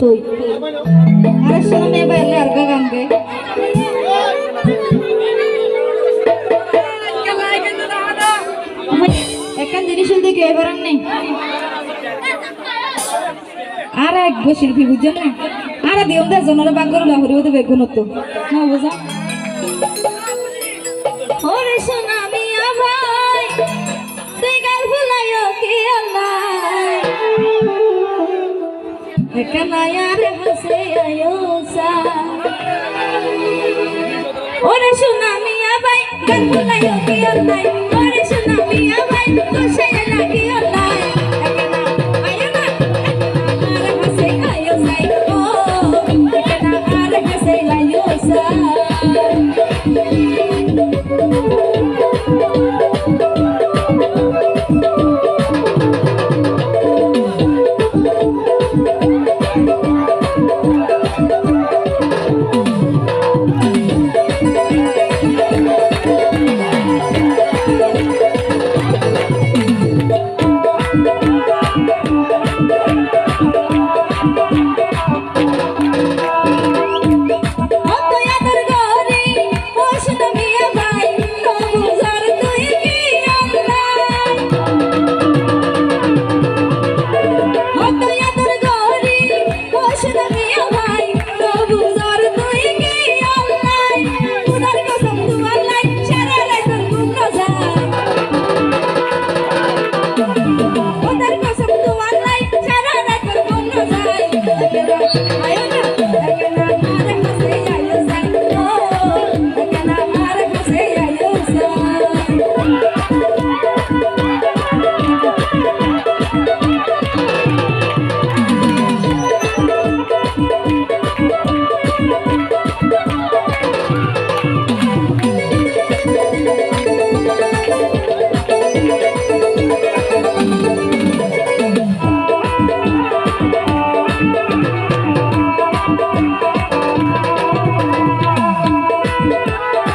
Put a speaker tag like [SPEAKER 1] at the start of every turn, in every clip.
[SPEAKER 1] তুই আরে শোনে বাইরে আর গান গে একান জিনিস দেখে এবার নেই আর এক শিল্পী বুঝছেন না আর দিও দে জনের বাঙ্গর লাহরি ওদের বেগুন হতো না বুঝা ওরে শোনা কানায়ার হাসে আয়োসা ওরে সুনামিয়া বাই গান গুলায় কি আর নাই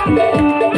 [SPEAKER 1] Bye.